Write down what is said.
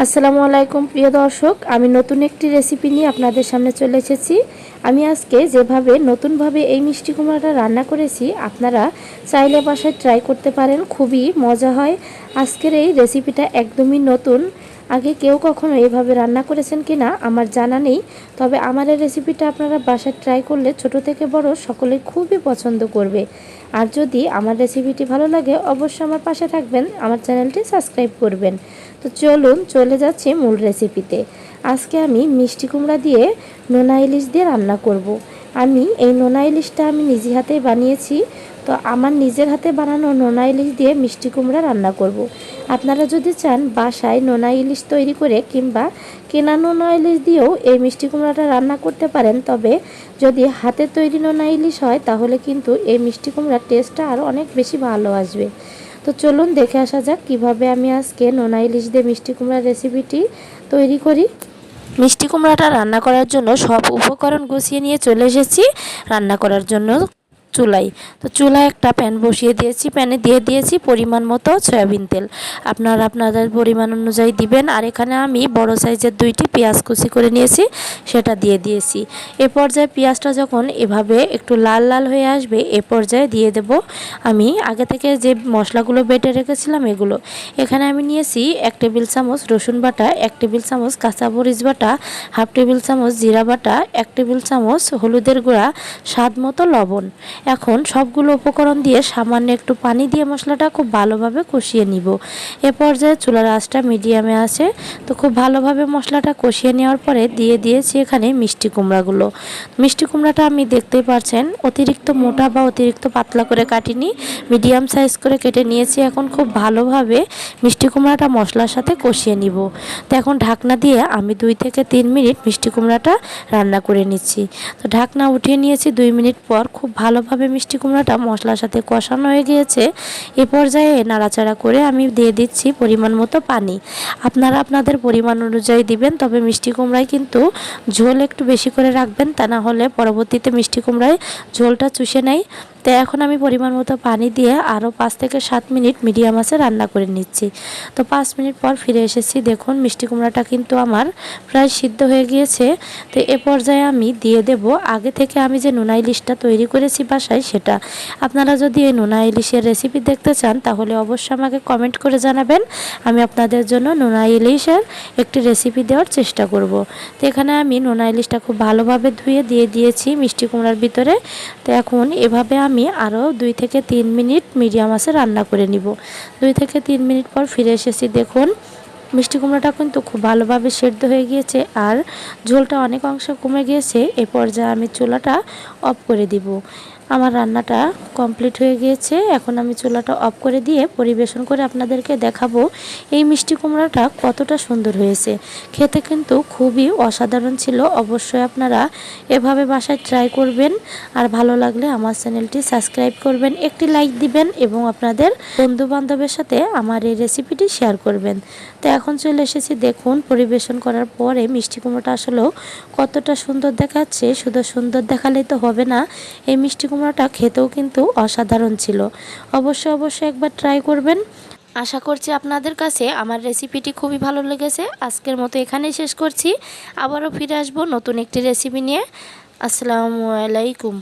আসসালামু আলাইকুম, প্রিয় দর্শক। আমি নতুন একটি রেসিপি নিয়ে আপনাদের সামনে চলে এসেছি। আমি আজকে যেভাবে নতুনভাবে এই মিষ্টি কুমড়াটা রান্না করেছি, আপনারা চাইলে বাসায় ট্রাই করতে পারেন। খুবই মজা হয়। আজকের এই রেসিপিটা একদমই নতুন। আগে কেউ কখনো এভাবে রান্না করেছেন কি না আমার জানা নেই। তবে আমার এই রেসিপিটা আপনারা বাসায় ট্রাই করলে ছোট থেকে বড় সকলে খুবই পছন্দ করবে। আর যদি আমার রেসিপিটি ভালো লাগে, অবশ্যই আমার পাশে থাকবেন। আমার চ্যানেলটি সাবস্ক্রাইব করবেন। তো চলুন চলে যাচ্ছি মূল রেসিপিতে আজকে আমি মিষ্টি কুমড়া দিয়ে নোনা ইলিশ দিয়ে রান্না করব। আমি এই নোনা ইলিশটা আমি নিজে হাতেই বানিয়েছি, তো আমার নিজের হাতে বানানো নোনা ইলিশ দিয়ে মিষ্টি কুমড়া রান্না করব। আপনারা যদি চান বাসায় নোনা ইলিশ তৈরি করে কিংবা কেনা নোনা ইলিশ দিয়েও এই মিষ্টি কুমড়াটা রান্না করতে পারেন, তবে যদি হাতে তৈরি নোনা ইলিশ হয়, তাহলে কিন্তু এই মিষ্টি কুমড়ার টেস্টটা আরও অনেক বেশি ভালো আসবে তো চলুন দেখে আসা যাক কীভাবে আমি আজকে নোনা ইলিশ দিয়ে মিষ্টি কুমড়ার রেসিপিটি তৈরি করি। মিষ্টি কুমড়াটা রান্না করার জন্য সব উপকরণ গুছিয়ে নিয়ে চলে এসেছি। রান্না করার জন্য চুলাই। তো চুলায় একটা প্যান বসিয়ে দিয়েছি। প্যানে দিয়ে দিয়েছি পরিমাণ মতো সয়াবিন তেল। আপনারা আপনাদের পরিমাণ অনুযায়ী দিবেন। আর এখানে আমি বড় সাইজের দুইটি পেঁয়াজ কুচি করে নিয়েছি, সেটা দিয়ে দিয়েছি। এ পর্যায়ে পেঁয়াজটা যখন এভাবে একটু লাল লাল হয়ে আসবে, এ পর্যায়ে দিয়ে দেব আমি আগে থেকে যে মশলাগুলো বেটে রেখেছিলাম এগুলো। এখানে আমি নিয়েছি এক টেবিল চামচ রসুন বাটা, এক টেবিল চামচ কাঁচা মরিচ বাটা, হাফ টেবিল চামচ জিরা বাটা, এক টেবিল চামচ হলুদের গুঁড়া, স্বাদ মতো লবণ। এখন সবগুলো উপকরণ দিয়ে সামান্য একটু পানি দিয়ে মশলাটা খুব ভালোভাবে কষিয়ে নিব। এ পর্যায়ে চুলার আঁচটা মিডিয়ামে আছে। তো খুব ভালোভাবে মশলাটা কষিয়ে নেওয়ার পরে দিয়ে দিয়েছি এখানে মিষ্টি কুমড়াগুলো। মিষ্টি কুমড়াটা আমি দেখতেই পারছেন, অতিরিক্ত মোটা বা অতিরিক্ত পাতলা করে কাটিনি। মিডিয়াম সাইজ করে কেটে নিয়েছি। এখন খুব ভালোভাবে মিষ্টি কুমড়াটা মশলার সাথে কষিয়ে নিব। তো এখন ঢাকনা দিয়ে আমি দুই থেকে তিন মিনিট মিষ্টি কুমড়াটা রান্না করে নিচ্ছি। তো ঢাকনা উঠিয়ে নিয়েছি দুই মিনিট পর। খুব ভালোভাবে মিষ্টি কুমড়াটা মশলার সাথে কষানো হয়ে গিয়েছে। এ পর্যায়ে নাড়াচাড়া করে আমি দিয়ে দিচ্ছি পরিমাণ মতো পানি। আপনারা আপনাদের পরিমাণ অনুযায়ী দিবেন, তবে মিষ্টি কুমড়ায় কিন্তু ঝোল একটু বেশি করে রাখবেন, তা না হলে পরবর্তীতে মিষ্টি কুমড়ায় ঝোলটা চুষে নেয় তো এখন আমি পরিমাণ মতো পানি দিয়ে আরও পাঁচ থেকে সাত মিনিট মিডিয়াম আছে রান্না করে নিচ্ছি। তো পাঁচ মিনিট পর ফিরে এসেছি। দেখুন, মিষ্টি কুমড়াটা কিন্তু আমার প্রায় সিদ্ধ হয়ে গিয়েছে। তো এ পর্যায়ে আমি দিয়ে দেব। আগে থেকে আমি যে নোনা ইলিশটা তৈরি করেছি বাসায় সেটা। আপনারা যদি এই নোনা ইলিশের রেসিপি দেখতে চান, তাহলে অবশ্যই আমাকে কমেন্ট করে জানাবেন। আমি আপনাদের জন্য নোনা ইলিশের একটি রেসিপি দেওয়ার চেষ্টা করব। তো এখানে আমি নোনা ইলিশটা খুব ভালোভাবে ধুয়ে দিয়ে দিয়েছি মিষ্টি কুমড়ার ভিতরে। তো এখন এভাবে আমি আমি আরও দুই থেকে তিন মিনিট মিডিয়াম আছে রান্না করে নিব। দুই থেকে তিন মিনিট পর ফিরে এসেছি, দেখুন, মিষ্টি কুমড়োটা কিন্তু খুব ভালোভাবে সেদ্ধ হয়ে গিয়েছে আর ঝোলটা অনেক অংশ কমে গিয়েছে, এ পর্যায়ে আমি চুলাটা অফ করে দিব। আমার রান্নাটা কমপ্লিট হয়ে গিয়েছে। এখন আমি চুলাটা অফ করে দিয়ে পরিবেশন করে আপনাদেরকে দেখাবো এই মিষ্টি কুমড়াটা কতটা সুন্দর হয়েছে। খেতে কিন্তু খুবই অসাধারণ ছিল। অবশ্যই আপনারা এভাবে বাসায় ট্রাই করবেন। আর ভালো লাগলে আমার চ্যানেলটি সাবস্ক্রাইব করবেন, একটি লাইক দিবেন এবং আপনাদের বন্ধু বান্ধবের সাথে আমার এই রেসিপিটি শেয়ার করবেন। তো এখন চলে এসেছি দেখুন পরিবেশন করার পরে মিষ্টি কুমড়োটা আসলেও কতটা সুন্দর দেখাচ্ছে। শুধু সুন্দর দেখালেই তো হবে না। এই মিষ্টি কুমড়োটা খেতেও কিন্তু অসাধারণ ছিল। অবশ্য অবশ্যই একবার ট্রাই করবেন। আশা করছি আপনাদের কাছে আমার রেসিপিটি খুবই ভালো লেগেছে। আজকের মতো এখানেই শেষ করছি। আবারও ফিরে আসব নতুন একটি রেসিপি নিয়ে। আসসালামু আলাইকুম।